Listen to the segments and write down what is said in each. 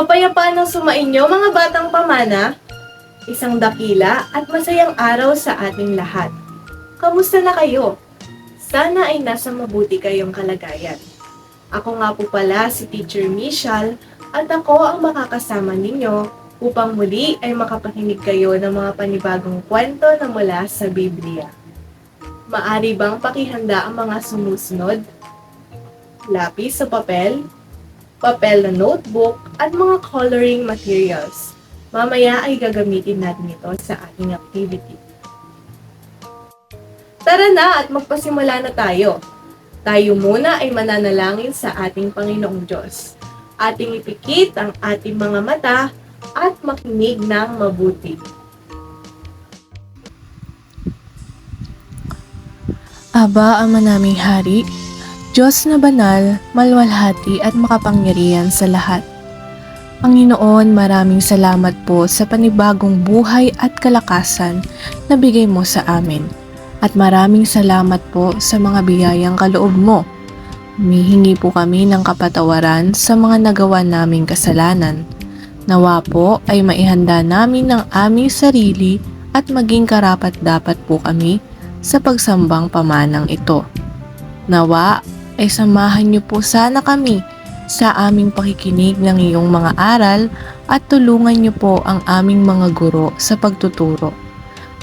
Kapayapaan ng sumainyo mga batang pamana, isang dakila at masayang araw sa ating lahat. Kamusta na kayo? Sana ay nasa mabuti kayong kalagayan. Ako nga po pala si Teacher Michelle at ako ang makakasama ninyo upang muli ay makapakinig kayo ng mga panibagong kwento na mula sa Biblia. Maari bang pakihanda ang mga sumusunod? Lapis sa papel, papel na notebook, at mga coloring materials. Mamaya ay gagamitin natin ito sa ating activity. Tara na at magpasimula na tayo. Tayo muna ay mananalangin sa ating Panginoong Diyos. Ating ipikit ang ating mga mata at makinig ng mabuti. Aba, Ama naming Hari, Diyos na banal, malwalhati at makapangyarihan sa lahat. Panginoon, maraming salamat po sa panibagong buhay at kalakasan na bigay mo sa amin. At maraming salamat po sa mga biyayang kaloob mo. Humihingi po kami ng kapatawaran sa mga nagawa naming kasalanan. Nawa po ay maihanda namin ng aming sarili at maging karapat dapat po kami sa pagsambang pamanang ito. Nawa ay samahan niyo po sana kami sa aming pakikinig ng iyong mga aral at tulungan niyo po ang aming mga guro sa pagtuturo.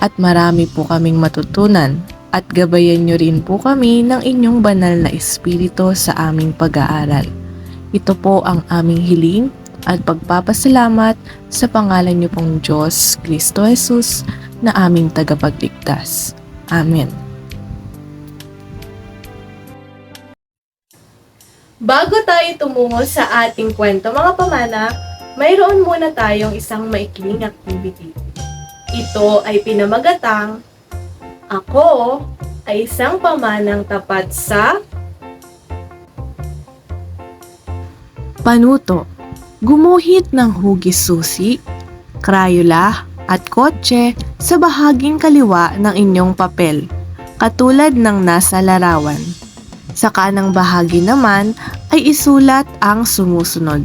At marami po kaming matutunan at gabayan niyo rin po kami ng inyong banal na espiritu sa aming pag-aaral. Ito po ang aming hiling at pagpapasalamat sa pangalan niyo pong Diyos, Kristo Jesus, na aming tagapagligtas. Amen. Bago tayo tumungo sa ating kwento mga pamana, mayroon muna tayong isang maikling activity. Ito ay pinamagatang Ako ay isang pamanang tapat sa Panuto. Gumuhit ng hugis susi, krayola at kotse sa bahaging kaliwa ng inyong papel, katulad ng nasa larawan. Sa kanang bahagi naman ay isulat ang sumusunod.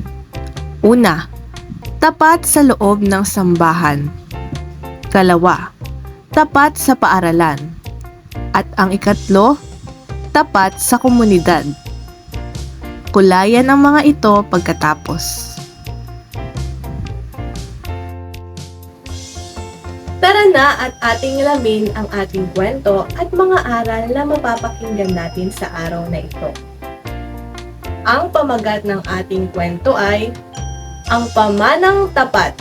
Una, tapat sa loob ng sambahan. Kalawa, tapat sa paaralan. At ang ikatlo, tapat sa komunidad. Kulayan ang mga ito pagkatapos. Tara na at ating lamin ang ating kwento at mga aral na mapapakinggan natin sa araw na ito. Ang pamagat ng ating kwento ay Ang Pamanang Tapat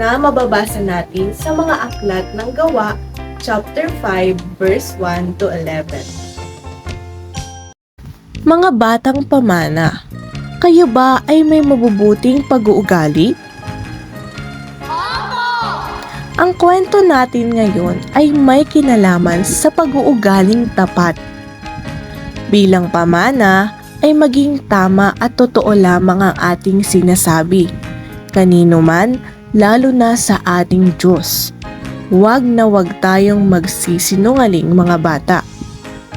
na mababasa natin sa mga aklat ng gawa, chapter 5, verse 1 to 11. Mga batang pamana, kayo ba ay may mabubuting pag-uugali? Ang kwento natin ngayon ay may kinalaman sa pag-uugaling tapat. Bilang pamana ay maging tama at totoo lamang ang ating sinasabi. Kanino man, lalo na sa ating Diyos. Huwag na huwag tayong magsisinungaling mga bata.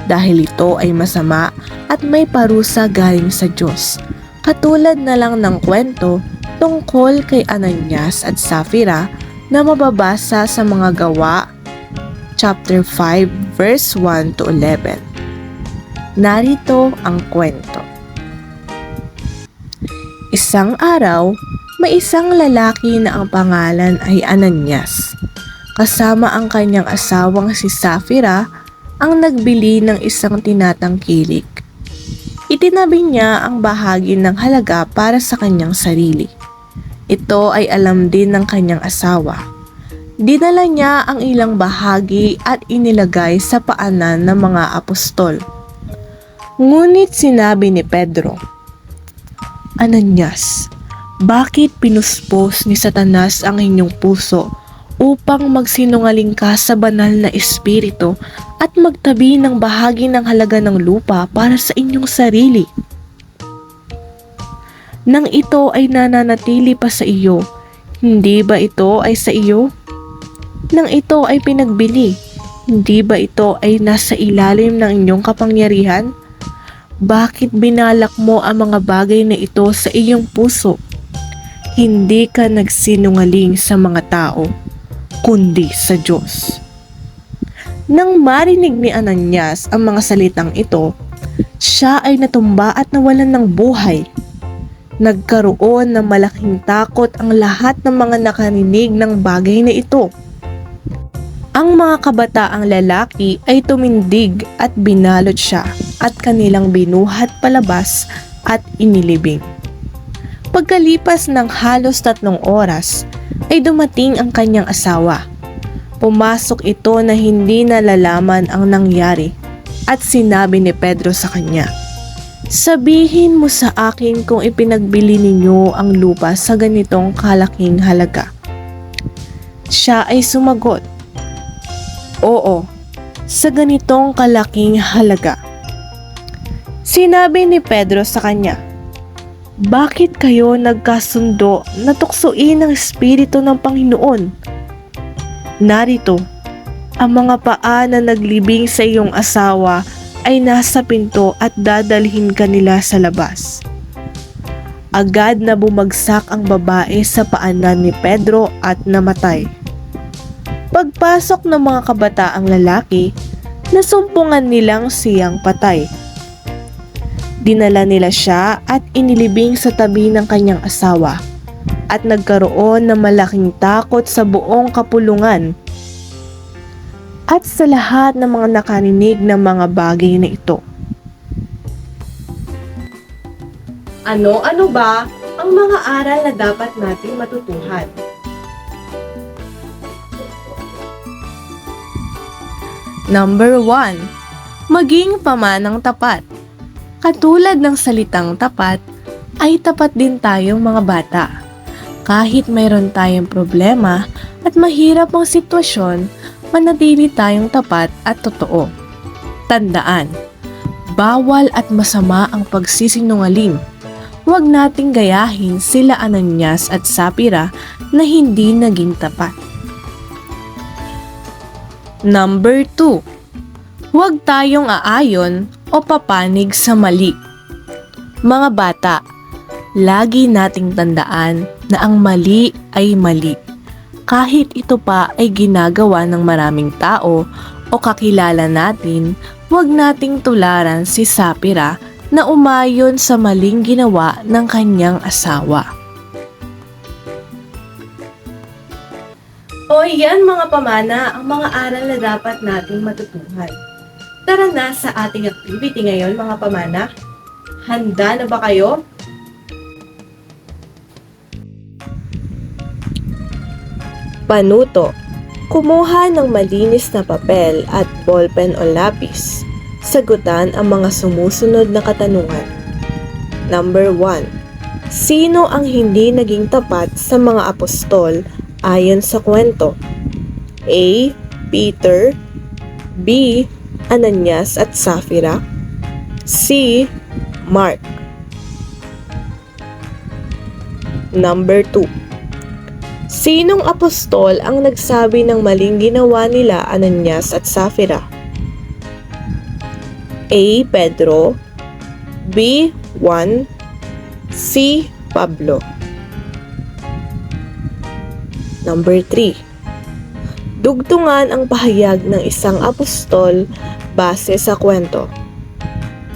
Dahil ito ay masama at may parusa galing sa Diyos. Katulad na lang ng kwento tungkol kay Ananias at Safira na mababasa sa mga gawa chapter 5 verse 1 to 11. Narito ang kwento. Isang araw, may isang lalaki na ang pangalan ay Ananias. Kasama ang kanyang asawang si Safira ang nagbili ng isang tinatangkilik. Itinabi niya ang bahagi ng halaga para sa kanyang sarili. Ito ay alam din ng kanyang asawa. Dinala niya ang ilang bahagi at inilagay sa paanan ng mga apostol. Ngunit sinabi ni Pedro, Ananias, bakit pinuspos ni Satanas ang inyong puso upang magsinungaling ka sa banal na espiritu at magtabi ng bahagi ng halaga ng lupa para sa inyong sarili? Nang ito ay nananatili pa sa iyo, hindi ba ito ay sa iyo? Nang ito ay pinagbili, hindi ba ito ay nasa ilalim ng inyong kapangyarihan? Bakit binalak mo ang mga bagay na ito sa iyong puso? Hindi ka nagsinungaling sa mga tao, kundi sa Diyos. Nang marinig ni Ananias ang mga salitang ito, siya ay natumba at nawalan ng buhay. Nagkaroon ng malaking takot ang lahat ng mga nakarinig ng bagay na ito. Ang mga kabataang lalaki ay tumindig at binalot siya at kanilang binuhat palabas at inilibing. Pagkalipas ng halos tatlong oras, ay dumating ang kanyang asawa. Pumasok ito na hindi nalalaman ang nangyari at sinabi ni Pedro sa kanya, Sabihin mo sa akin kung ipinagbili ninyo ang lupa sa ganitong kalaking halaga. Siya ay sumagot, Oo, sa ganitong kalaking halaga. Sinabi ni Pedro sa kanya, Bakit kayo nagkasundo na tuksoin ang Espiritu ng Panginoon? Narito, ang mga paa na naglibing sa iyong asawa ay nasa pinto at dadalhin kanila sa labas. Agad na bumagsak ang babae sa paanan ni Pedro at namatay. Pagpasok ng mga kabataang lalaki, nasumpungan nilang siyang patay. Dinala nila siya at inilibing sa tabi ng kanyang asawa at nagkaroon ng malaking takot sa buong kapulungan at sa lahat ng mga nakarinig ng mga bagay na ito. Ano-ano ba ang mga aral na dapat nating matutuhan? Number 1. Maging pamanang tapat. Katulad ng salitang tapat, ay tapat din tayong mga bata. Kahit mayroon tayong problema at mahirap ang sitwasyon, manatili tayong tapat at totoo. Tandaan, bawal at masama ang pagsisinungaling. Huwag nating gayahin sila Ananias at Sapira na hindi naging tapat. Number 2. Huwag tayong aayon o papanig sa mali. Mga bata, lagi nating tandaan na ang mali ay mali. Kahit ito pa ay ginagawa ng maraming tao o kakilala natin, huwag nating tularan si Sapira na umayon sa maling ginawa ng kanyang asawa. O yan mga pamana, ang mga aral na dapat nating matutuhan. Tara na sa ating activity ngayon mga pamana. Handa na ba kayo? Panuto. Kumuha ng malinis na papel at ballpen o lapis. Sagutan ang mga sumusunod na katanungan. Number 1. Sino ang hindi naging tapat sa mga apostol ayon sa kwento? A. Peter B. Ananias at Safira C. Mark Number 2 Sinong apostol ang nagsabi ng maling ginawa nila Ananias at Safira? A. Pedro B. Juan C. Pablo Number 3 Dugtungan ang pahayag ng isang apostol base sa kwento.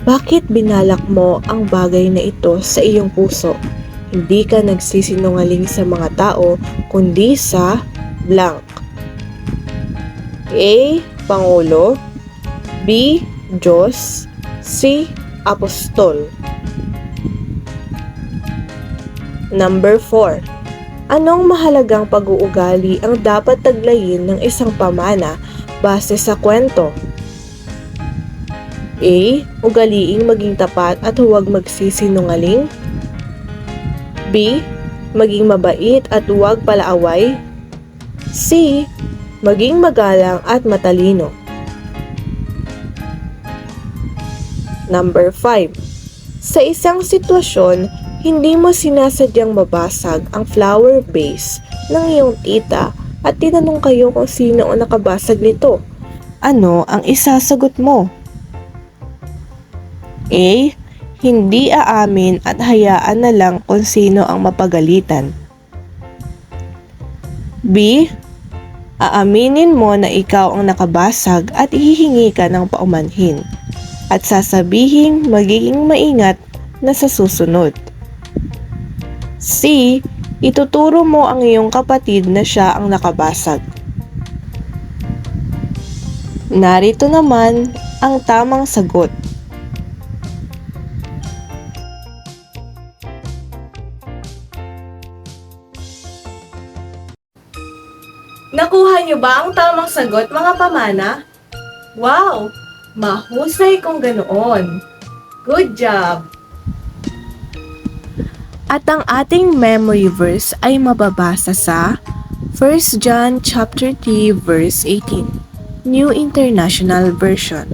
Bakit binalak mo ang bagay na ito sa iyong puso? Hindi ka nagsisinungaling sa mga tao, kundi sa blank. A. Pangulo B. Diyos C. Apostol Number 4. Anong mahalagang pag-uugali ang dapat taglayin ng isang pamana base sa kwento? A. Ugaliing maging tapat at huwag magsisinungaling. B. Maging mabait at huwag palaaway. C. Maging magalang at matalino. Number 5. Sa isang sitwasyon, hindi mo sinasadyang mabasag ang flower vase ng iyong tita at tinanong kayo kung sino ang nakabasag nito. Ano ang isasagot mo? A. Hindi aamin at hayaan na lang kung sino ang mapagalitan. B. Aaminin mo na ikaw ang nakabasag at hihingi ka ng paumanhin at sasabihing magiging maingat na sa susunod. C. Ituturo mo ang iyong kapatid na siya ang nakabasag. Narito naman ang tamang sagot. Nakuha niyo ba ang tamang sagot mga pamana? Wow! Mahusay kung ganoon. Good job! At ang ating memory verse ay mababasa sa 1 John chapter 3 verse 18, New International Version.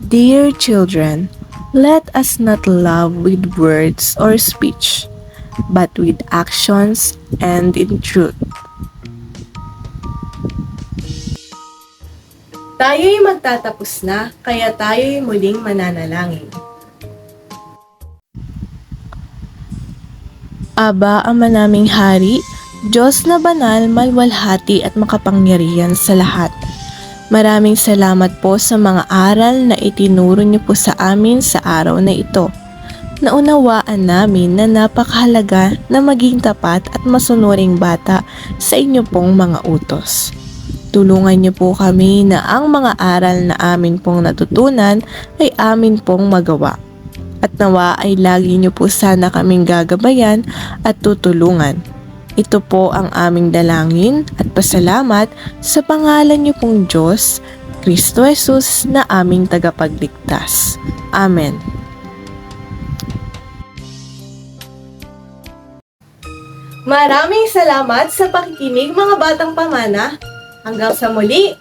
Dear children, let us not love with words or speech, but with actions and in truth. Tayo'y magtatapos na, kaya tayo'y muling mananalangin. Aba, Ama naming Hari, Diyos na banal, malwalhati at makapangyarihan sa lahat. Maraming salamat po sa mga aral na itinuro niyo po sa amin sa araw na ito. Naunawaan namin na napakahalaga na maging tapat at masunuring bata sa inyo pong mga utos. Tulungan niyo po kami na ang mga aral na amin pong natutunan ay amin pong magawa. At nawa ay lagi niyo po sana kaming gagabayan at tutulungan. Ito po ang aming dalangin at pasalamat sa pangalan niyo pong Diyos, Kristo Jesus na aming tagapagligtas. Amen. Maraming salamat sa pakikinig mga batang pamana. Hanggang sa muli.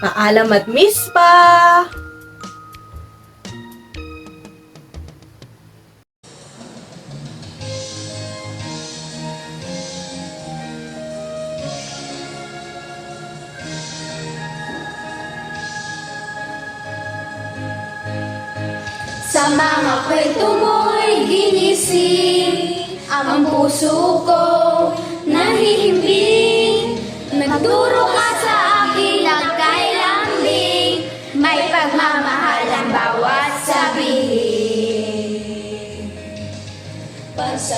Paalam at miss pa! Sa mga kwento mo'y ginising Ang puso ko nahihimbing Nagturo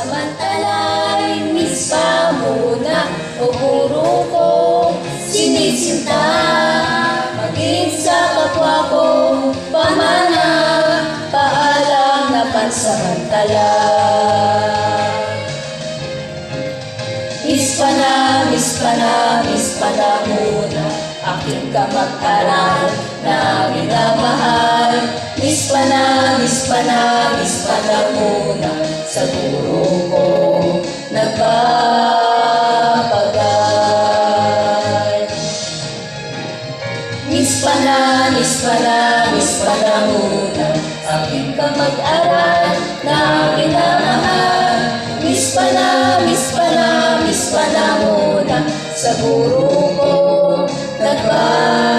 Pansamantalay, miss pa muna O puro ko sinisinta. Maging sa kapwa ko pamana Paalam na pansamantala. Miss pa na, miss pa na, miss pa na Aking kamag-aral na minamahal Miss pa na, miss pa na, miss pa na muna Sa guro ko nagpapagal Miss pa na, miss pa na, miss pa na muna Aking kamag-aral na minamahal Miss pa na, miss pa na, miss pa na muna Sa guro ko nagpapagal